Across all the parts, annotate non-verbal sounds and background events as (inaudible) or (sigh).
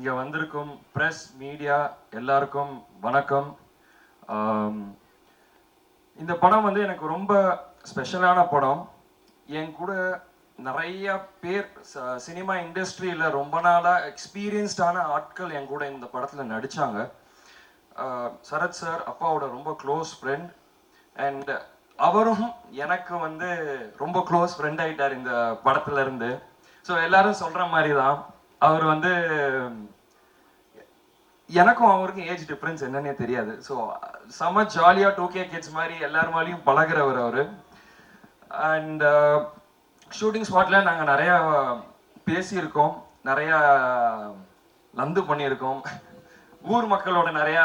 இங்கே வந்திருக்கும் press media எல்லாருக்கும் வணக்கம். இந்த படம் வந்து எனக்கு ரொம்ப ஸ்பெஷலான படம். என் கூட நிறைய பேர் சினிமா இண்டஸ்ட்ரியில் ரொம்ப நாளாக எக்ஸ்பீரியன்ஸ்டான ஆட்கள் என் கூட இந்த படத்தில் நடித்தாங்க சரத் சார் அப்பாவோட ரொம்ப க்ளோஸ் ஃப்ரெண்ட் அண்ட் அவரும் எனக்கு வந்து ரொம்ப க்ளோஸ் ஃப்ரெண்ட் ஆயிட்டார் இந்த படத்துலேருந்து ஸோ எல்லாரும் சொல்கிற மாதிரி தான் அவர் வந்து எனக்கும் அவருக்கும் ஏஜ் டிஃப்ரென்ஸ் என்னன்னே தெரியாது. ஸோ செம ஜாலியாக டூ கே கிட்ஸ் மாதிரி எல்லாருமாலையும் பழகிறவர் பழகுறவர் அவர். அண்ட் ஷூட்டிங் ஸ்பாட்டில் நாங்கள் நிறையா பேசியிருக்கோம். நிறையா லந்து பண்ணியிருக்கோம். ஊர் மக்களோட நிறையா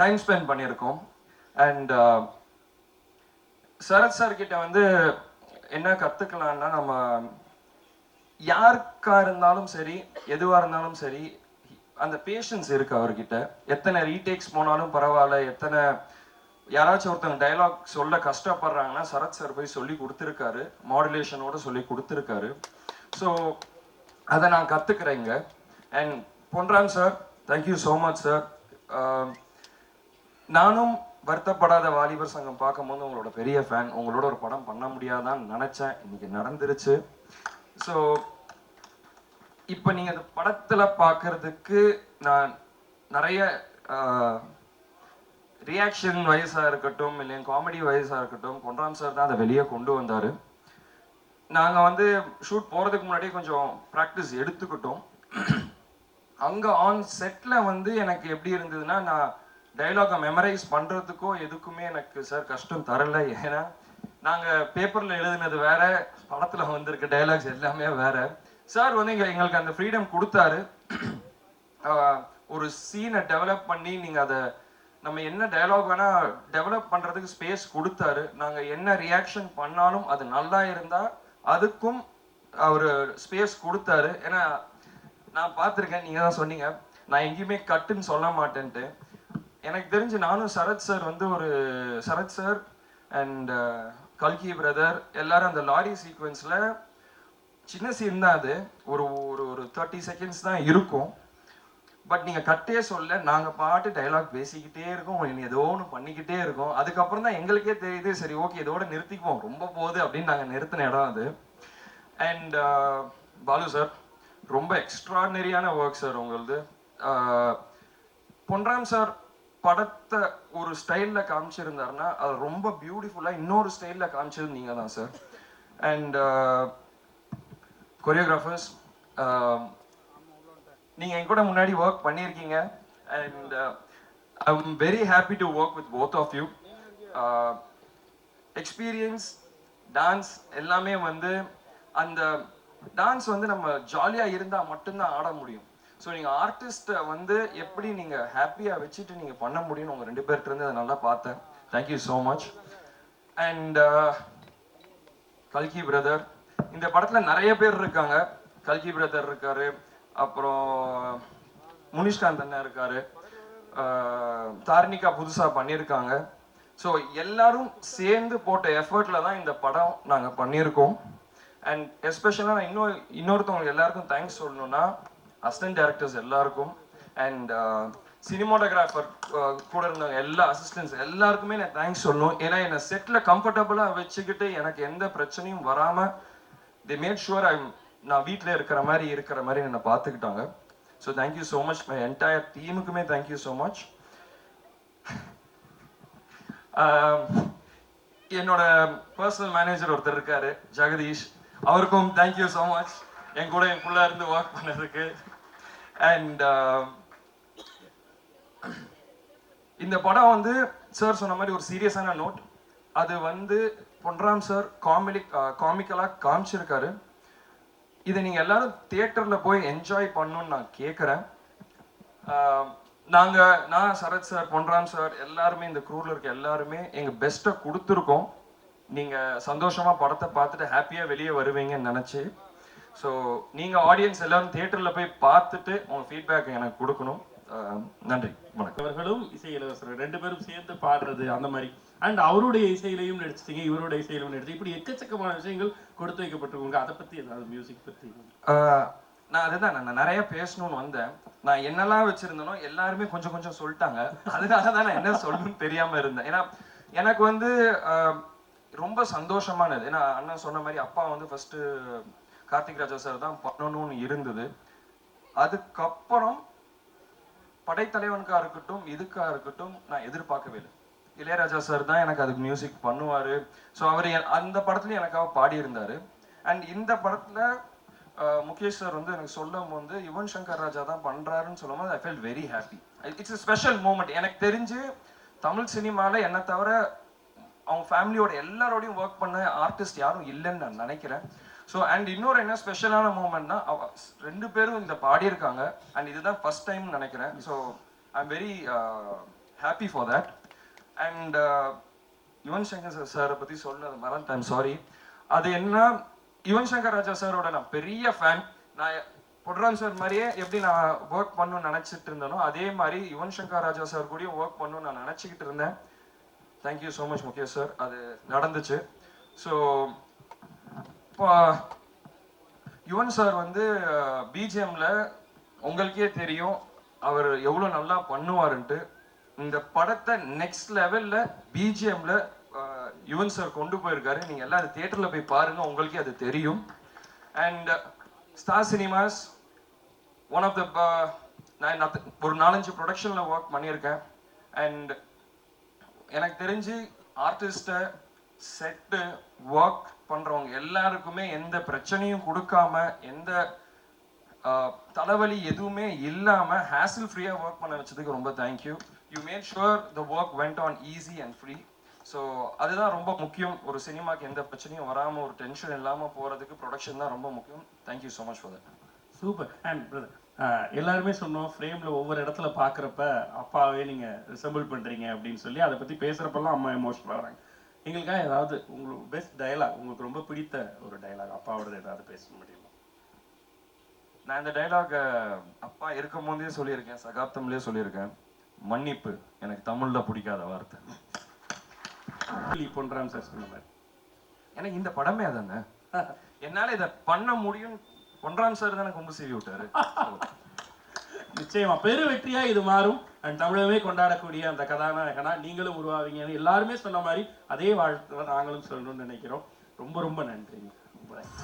டைம் ஸ்பெண்ட் பண்ணியிருக்கோம். அண்ட் uh, சரத் சார் கிட்ட வந்து என்ன கற்றுக்கலான்னா நம்ம யாருக்கா இருந்தாலும் சரி எதுவாக இருந்தாலும் சரி அந்த பேஷன்ஸ் இருக்கு அவர்கிட்ட. எத்தனை ரீடேக்ஸ் போனாலும் பரவாயில்ல எத்தனை யாராச்சும் ஒருத்தங்க டயலாக் சொல்ல கஷ்டப்படுறாங்கன்னா சரத் சார் போய் சொல்லி கொடுத்துருக்காரு. மாடுலேஷனோட சொல்லி கொடுத்துருக்காரு. ஸோ அதை நான் கற்றுக்குறேங்க and Ponram sir thank you so much sir நானும் வருத்தப்படாத வாலிபர் சங்கம் பார்க்கும்போது உங்களோட பெரிய ஃபேன் உங்களோட ஒரு படம் பண்ண முடியாதான்னு நினச்சேன். இன்னைக்கு நடந்துருச்சு. ஸோ இப்போ நீங்கள் அந்த படத்தில் பார்க்கறதுக்கு நான் நிறைய ரியாக்ஷன் வயசாக இருக்கட்டும் இல்லை காமெடி வயசாக இருக்கட்டும் பொன்ராம் சார் தான் அதை வெளியே கொண்டு வந்தார். நாங்கள் வந்து ஷூட் போகிறதுக்கு முன்னாடியே கொஞ்சம் ப்ராக்டிஸ் எடுத்துக்கிட்டோம். அங்கே ஆன் செட்டில் வந்து எனக்கு எப்படி இருந்ததுன்னா நான் டைலாகை மெமரைஸ் பண்ணுறதுக்கோ எதுக்குமே எனக்கு சார் கஷ்டம் தரலை. ஏன்னா நாங்கள் பேப்பரில் எழுதுனது வேற படத்தில் வந்திருக்க டைலாக்ஸ் எல்லாமே வேற. சார் வந்து இங்கே எங்களுக்கு அந்த ஃப்ரீடம் கொடுத்தாரு. (clears throat) ஒரு சீனை டெவலப் பண்ணி நீங்கள் அதை நம்ம என்ன டயலாக் வேணால் டெவலப் பண்ணுறதுக்கு ஸ்பேஸ் கொடுத்தாரு. நாங்கள் என்ன ரியாக்ஷன் பண்ணாலும் அது நல்லா இருந்தால் அதுக்கும் அவர் ஸ்பேஸ் கொடுத்தாரு. ஏன்னா நான் பார்த்துருக்கேன் நீங்கள் தான் சொன்னீங்க. நான் எங்கேயுமே கட்டுன்னு சொல்ல மாட்டேன்ட்டு. எனக்கு தெரிஞ்சு நானும் சரத் சார் வந்து ஒரு சரத் சார் அண்ட் கல்கி பிரதர் எல்லாரும் அந்த லாரி சீக்வன்ஸில் சின்ன சீன் தான் அது. ஒரு ஒரு ஒரு தேர்ட்டி செகண்ட்ஸ் தான் இருக்கும். பட் நீங்கள் கட்டே சொல்ல நாங்கள் பாட்டு டைலாக் பேசிக்கிட்டே இருக்கோம். ஏதோ ஒன்று பண்ணிக்கிட்டே இருக்கோம். அதுக்கப்புறம் தான் எங்களுக்கே தெரியுது சரி ஓகே இதோட நிறுத்திக்குவோம். ரொம்ப போகுது அப்படின்னு நாங்கள் நிறுத்தின இடம் அது. அண்ட் uh, பாலு சார் ரொம்ப எக்ஸ்ட்ராடினரியான ஒர்க் சார் உங்களது. Uh, பொன்ராம் சார் படத்தை ஒரு ஸ்டைலில் காமிச்சிருந்தாருன்னா அது ரொம்ப பியூட்டிஃபுல்லாக இன்னொரு ஸ்டைலில் காமிச்சது நீங்கள் தான் சார் அண்ட் கொரியோகிராஃபர்ஸ் நீங்கள் என் கூட முன்னாடி ஒர்க் பண்ணியிருக்கீங்க and I am very happy to work with both of you experience dance எல்லாமே வந்து அந்த டான்ஸ் வந்து நம்ம ஜாலியாக இருந்தால் மட்டும்தான் ஆட முடியும். ஸோ நீங்கள் ஆர்டிஸ்ட்டை வந்து எப்படி நீங்கள் ஹாப்பியாக வச்சுட்டு நீங்கள் பண்ண முடியும்னு உங்கள் ரெண்டு பேர்கிட்டருந்து அதை நல்லா பார்த்தேன். Thank you so much and கல்கி பிரதர் இந்த படத்தில் நிறைய பேர் இருக்காங்க. கல்கி பிரதர் இருக்காரு. அப்புறம் முனிஷ்காந்த் அண்ணன் இருக்காரு. தார்னிகா புதுசாக பண்ணியிருக்காங்க. ஸோ எல்லாரும் சேர்ந்து போட்ட எஃபர்ட்ல தான் இந்த படம் நாங்கள் பண்ணியிருக்கோம். அண்ட் எஸ்பெஷலாக நான் இன்னொரு இன்னொருத்தவங்க எல்லாருக்கும் தேங்க்ஸ் சொல்லணும்னா அசிஸ்டன்ட் டேரக்டர்ஸ் எல்லாருக்கும் அண்ட் சினிமாட்டோகிராஃபர் uh, uh, கூட இருந்தவங்க எல்லா அசிஸ்டன்ஸ் எல்லாருக்குமே நான் தேங்க்ஸ் சொல்லணும். ஏன்னா என்னை செட்டில் கம்ஃபர்டபுளாக வச்சுக்கிட்டு எனக்கு எந்த பிரச்சனையும் வராமல் தி மேட் ஷுவர் ஐ நான் வீட்டில் இருக்கிற மாதிரி இருக்கிற மாதிரி என்னை பார்த்துக்கிட்டாங்க. So thank you so much my entire டீமுக்குமே thank you so much என்னோட பர்சனல் மேனேஜர் ஒருத்தர் இருக்காரு ஜெகதீஷ். அவருக்கும் தேங்க்யூ ஸோ மச் என் கூட என் ஃபுல்லாக இருந்து ஒர்க் பண்ணதுக்கு. அண்ட் uh, இந்த படம் வந்து சார் சொன்ன மாதிரி ஒரு சீரியஸான நோட் அது வந்து பொன்ராம் சார் காமெடி காமிக்கலாக காமிச்சிருக்காரு. இதை நீங்கள் எல்லாரும் தியேட்டரில் போய் என்ஜாய் பண்ணணும்னு நான் கேட்குறேன் uh, நாங்கள் நான் சரத் சார் பொன்ராம் சார் எல்லாருமே இந்த க்ரூவில் இருக்க எல்லாருமே எங்கள் பெஸ்ட்டை கொடுத்துருக்கோம். நீங்கள் சந்தோஷமாக படத்தை பார்த்துட்டு ஹாப்பியாக வெளியே வருவீங்கன்னு நினச்சி. ஸோ நீங்கள் ஆடியன்ஸ் எல்லாரும் தியேட்டரில் போய் பார்த்துட்டு உங்கள் ஃபீட்பேக் எனக்கு கொடுக்கணும். நன்றி. வணக்கம். அவர்களும் இசை இளவரசர் ரெண்டு பேரும் சேர்ந்து பாடுறது அந்த மாதிரி. அண்ட் அவருடைய இசையிலையும் நடிச்சிட்டீங்க இவருடைய இசையிலையும் நடிச்சு இப்படி எக்கச்சக்கமான விஷயங்கள் கொடுத்து வைக்கப்பட்டிருக்கோங்க அதை பத்தி ஏதாவது மியூசிக் பத்தி? நான் அதுதான் நான் நிறைய பேசணும்னு வந்தேன். நான் என்னெல்லாம் வச்சிருந்தேனோ எல்லாருமே கொஞ்சம் கொஞ்சம் சொல்லிட்டாங்க. அதனால தான் நான் என்ன சொல்லணும்னு தெரியாம இருந்தேன். ஏன்னா எனக்கு வந்து ரொம்ப சந்தோஷமானது. ஏன்னா அண்ணன் சொன்ன மாதிரி அப்பா வந்து ஃபர்ஸ்ட் கார்த்திக் ராஜா சார் தான் பண்ணணும்னு இருந்தது. அதுக்கப்புறம் படைத்தலைவனுக்காக இருக்கட்டும் இதுக்கா இருக்கட்டும் நான் எதிர்பார்க்கவே இல்லை. இளையராஜா சார் தான் எனக்கு அதுக்கு மியூசிக் பண்ணுவாரு. ஸோ அவர் அந்த படத்துலயும் எனக்காக பாடியிருந்தார். அண்ட் இந்த படத்துல முகேஷ் சார் வந்து எனக்கு சொல்லும் போது யுவன் சங்கர் ராஜா தான் பண்றாருன்னு சொல்லும் போது I feel very happy it's a special moment எனக்கு தெரிஞ்சு தமிழ் சினிமாவில் என்னை தவிர அவங்க ஃபேமிலியோட எல்லாரோடையும் ஒர்க் பண்ண ஆர்டிஸ்ட் யாரும் இல்லைன்னு நான் நினைக்கிறேன். ஸோ அண்ட் இன்னொரு என்ன ஸ்பெஷலான மூமெண்ட்னா ரெண்டு பேரும் இந்த பாடியிருக்காங்க. அண்ட் இதுதான் ஃபர்ஸ்ட் டைம் நினைக்கிறேன். So I am very happy for that and Yuvan Shankar சாரை பற்றி சொன்னது ஐம் சாரி அது என்ன யுவன் சங்கர் ராஜா சாரோட நான் பெரிய ஃபேன் நான் பொட்ரான் சார் மாதிரியே எப்படி நான் ஒர்க் பண்ணணும்னு நினச்சிட்டு இருந்தேனோ அதே மாதிரி யுவன் சங்கர் ராஜா சார் கூடயும் ஒர்க் பண்ணணும்னு நான் நினச்சிக்கிட்டு இருந்தேன். Thank you so much Mukesh sir அது நடந்துச்சு. ஸோ இப்போ யுவன் சார் வந்து பிஜிஎம்ல உங்களுக்கே தெரியும் அவர் எவ்வளோ நல்லா பண்ணுவாருன்ட்டு. இந்த படத்தை நெக்ஸ்ட் லெவல்ல பிஜிஎம்ல யுவன் சார் கொண்டு போயிருக்காரு. நீங்க எல்லாம் அது தியேட்டர்ல போய் பாருங்க உங்களுக்கே அது தெரியும். And star cinemas one of the நான் ஒரு நாலஞ்சு ப்ரொடக்ஷனில் ஒர்க் பண்ணியிருக்கேன். அண்ட் எனக்கு தெரிஞ்சு ஆர்டிஸ்ட்டை செட்டு ஒர்க் பண்ணுறவங்க எல்லாருக்குமே எந்த பிரச்சனையும் கொடுக்காம எந்த தலைவலி எதுவுமே இல்லாமல் ஹேசில் ஃப்ரீயாக ஒர்க் பண்ண வச்சதுக்கு ரொம்ப thank you you made sure the work went on easy and free so அதுதான் ரொம்ப முக்கியம். ஒரு சினிமாக்கு எந்த பிரச்சனையும் வராமல் ஒரு டென்ஷன் இல்லாமல் போகிறதுக்கு ப்ரொடக்ஷன் தான் ரொம்ப முக்கியம். Thank you so much for that super and brother எல்லாருமே சொன்னோம் ஃப்ரேமில் ஒவ்வொரு இடத்துல பார்க்குறப்ப அப்பாவே நீங்கள் ரிசம்பிள் பண்ணுறீங்க அப்படின்னு சொல்லி. அதை பற்றி பேசுறப்பெல்லாம் அம்மா எமோஷனல் ஆகிறாங்க எங்களுக்காக ஏதாவது உங்களுக்கு பெஸ்ட் டயலாக் உங்களுக்கு ரொம்ப பிடித்த ஒரு டயலாக் அப்பாவோட ஏதாவது பேச முடியுமா? நான் இந்த டைலாக் அப்பா இருக்கும் போதே சொல்லியிருக்கேன் சகாப்தம்லயே சொல்லியிருக்கேன். மன்னிப்பு எனக்கு தமிழ்ல பிடிக்காத வார்த்தை. பொன்றாம் சார் சொன்ன மாதிரி. எனக்கு இந்த படமே அதானே? என்னால இதை பண்ண முடியும் பொன்றாம் சார் தானே கொம்பு சீவி விட்டாரு. நிச்சயமா பெரு வெற்றியா இது மாறும். அண்ட் தமிழகமே கொண்டாடக்கூடிய அந்த கதாநாயகனா நீங்களும் உருவாவீங்கன்னு எல்லாருமே சொன்ன மாதிரி அதே வாழ்த்து நாங்களும் சொல்லணும்னு நினைக்கிறோம். ரொம்ப ரொம்ப நன்றி ரொம்ப நன்றி.